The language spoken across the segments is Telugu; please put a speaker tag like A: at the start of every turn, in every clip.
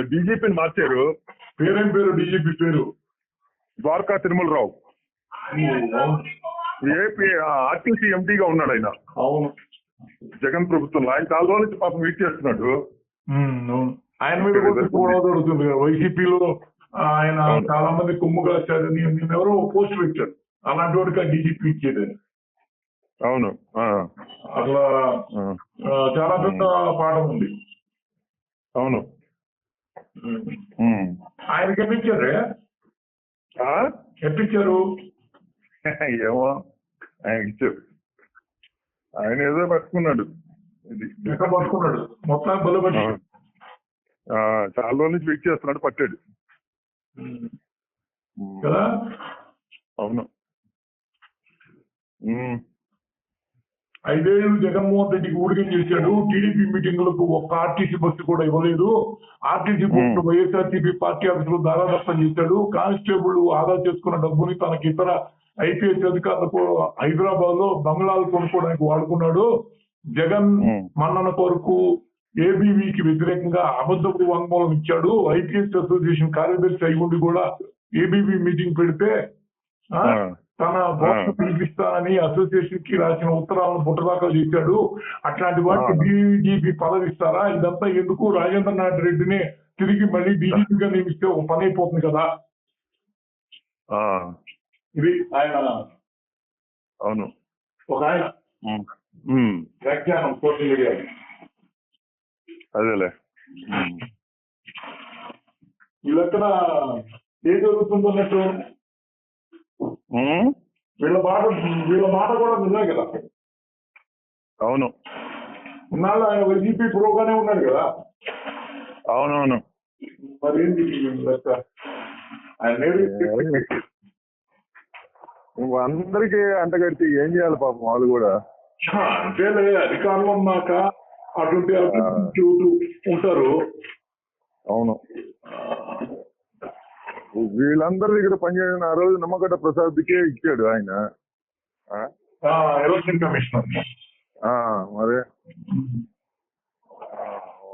A: డీజీపీని మార్చారు.
B: పేరేం పేరు? డీజీపీ పేరు?
A: ద్వారకా తిరుమలరావు. ఏపీ ఆర్టీసీ ఎంపీగా ఉన్నాడు ఆయన.
B: అవును.
A: జగన్ ప్రభుత్వంలో. ఆయన చాలా రోజుల నుంచి పాపం వెయిట్ చేస్తున్నాడు.
B: ఆయన మీద కూడా కదా. వైసీపీలో ఆయన. చాలా మంది కొమ్ము కాల్చారని నేను ఎవరో పోస్ట్ పెట్టారు. అలాంటి వాడికి ఆ డీజీపీ ఇచ్చేదని
A: అవును.
B: అట్లా చాలా పెద్ద పాఠం ఉంది.
A: అవును. ఉమ్.
B: ఆయనకి ఎప్పించారే
A: ఆ?
B: ఎప్పించారు
A: ఏమో ఆయన ఆయన ఏదో పట్టుకున్నాడు.
B: పట్టుకున్నాడు.
A: ఆ, చాలా రోజుల నుంచి వెయిట్ చేస్తున్నాడు పట్టాడు. అవును.
B: ఐదేళ్ళు జగన్మోహన్ రెడ్డికి ఊడిగం చేశాడు. టీడీపీ మీటింగులకు ఒక్క ఆర్టీసీ బస్సు కూడా ఇవ్వలేదు. ఆర్టీసీ బస్సు వైఎస్ఆర్టీపీ పార్టీ ఆఫీసులో దారాదత్తం చేశాడు. కానిస్టేబుల్ ఆదా చేసుకున్న డబ్బుని తనకి ఇతర ఐపీఎస్ అధికారులకు హైదరాబాద్లో బంగ్లాలు కొనుక్కోవడానికి వాడుకున్నాడు. జగన్. మన్నన కొరకు ఏబీవీకి వ్యతిరేకంగా అబద్ధపు వాంగ్మూలం ఇచ్చాడు. ఐపీఎస్ అసోసియేషన్ కార్యదర్శి అయి ఉండి కూడా ఏబీవీ మీటింగ్ పెడితే. తన బాస్ పిలిపిస్తానని అసోసియేషన్కి రాసిన ఉత్తరాలను పుట్టదాఖలు చేశాడు. అట్లాంటి వాటికి. డీజీపీ పదవి ఇస్తారా ఇదంతా ఎందుకు రాజేంద్ర నాథ్ రెడ్డిని తిరిగి మళ్ళీ డీజీపీగా నియమిస్తే ఒక పని అయిపోతుంది కదా? ఇది ఆయన
A: అవును.
B: ఒక ఆయన. వ్యాఖ్యానం సోషల్ మీడియా
A: అదేలే.
B: ఈ లెక్కన ఏం జరుగుతుందన్నట్టు. వీళ్ళ మాట వీళ్ళ మాట కూడా నిజమే కదా.
A: అవును.
B: ఇన్నాళ్ళు ఆయన వైసీపీ పురోగానే ఉన్నాడు కదా.
A: అవునవును.
B: మరి ఏంటి ఈ లెక్క ఆయన
A: నువ్వు అందరికీ అంటగడితే ఏం చేయాలి పాపం వాళ్ళు కూడా?
B: అంతేలే అధికారంలో ఉన్నాక అటువంటి అభివృద్ధి ఉంటారు.
A: అవును. వీళ్ళందరి దగ్గర పనిచేసిన ఆ రోజు నమ్మకట ప్రసాద్కే ఇచ్చాడు ఆయన.
B: ఎలక్షన్ కమిషనర్
A: ఆ, మరి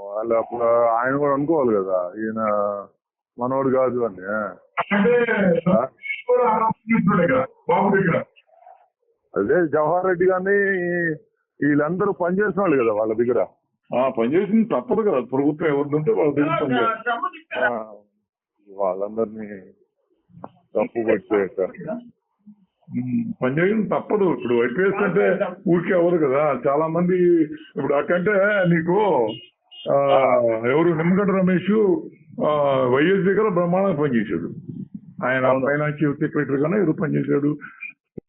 A: వాళ్ళు అప్పుడు ఆయన కూడా అనుకోవాలి కదా ఈయన మనోడు కాదు అని. అదే జవహర్ రెడ్డి గారిని వీళ్ళందరూ పనిచేసిన వాళ్ళు కదా వాళ్ళ దగ్గర.
B: ఆ, పనిచేసింది తప్పదు కదా ప్రభుత్వం ఎవరిదంటే వాళ్ళ దగ్గర పనిచేస్తారు
A: వాళ్ళందరినీ తప్పు పట్టే
B: ఉమ్, పనిచేయడం తప్పదు. ఇప్పుడు ఐపీఎస్ అంటే ఊరికే అవ్వదు కదా. చాలా మంది ఇప్పుడు అట్టంటే నీకు ఎవరు నిమ్మగడ్డ రమేష్ వైఎస్ దగ్గర బ్రహ్మాండంగా పనిచేశాడు. ఆయన
A: అవును.
B: ఫైనాన్షియల్ సెక్రటరీ గానే ఏదో పనిచేశాడు.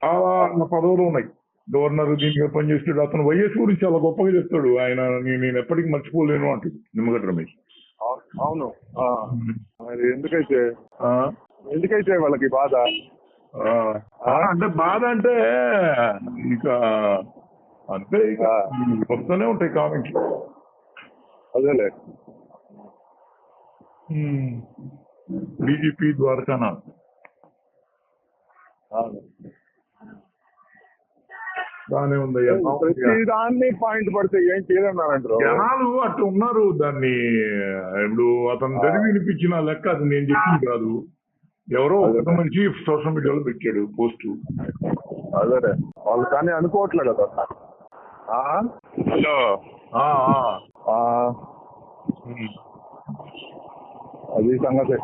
B: చాలా పదవులు ఉన్నాయి. గవర్నర్ దీనిగా పనిచేస్తాడు అతను వైఎస్ గురించి చాలా గొప్పగా చెప్తాడు. ఆయన నేను ఎప్పటికీ మర్చిపోలేను అంటాడు నిమ్మగడ్డ రమేష్.
A: అవును. ఆ, మరి ఎందుకైతే?
B: ఆ,
A: ఎందుకైతే వాళ్ళకి బాధ?
B: అంటే బాధ అంటే ఇక అంతే ఇక. వస్తూనే ఉంటాయి కామెంట్లు.
A: అదేలే.
B: బీజేపీ ద్వారకానాథ్. ఉందయ్యా
A: ప్రతి దాన్ని పాయింట్ పడితే ఏం చేయలేన్నారంటారు
B: జనాలు అట్లా ఉన్నారు దాన్ని ఇప్పుడు అతను చదివి వినిపించిన లెక్క అది నేను చెప్పింది కాదు. ఎవరో ఒక మనిషి సోషల్ మీడియాలో పెట్టాడు పోస్ట్
A: అదేలే వాళ్ళు కానీ అనుకోవట్లే కదా. ఆ? హలో. అది సంగతి?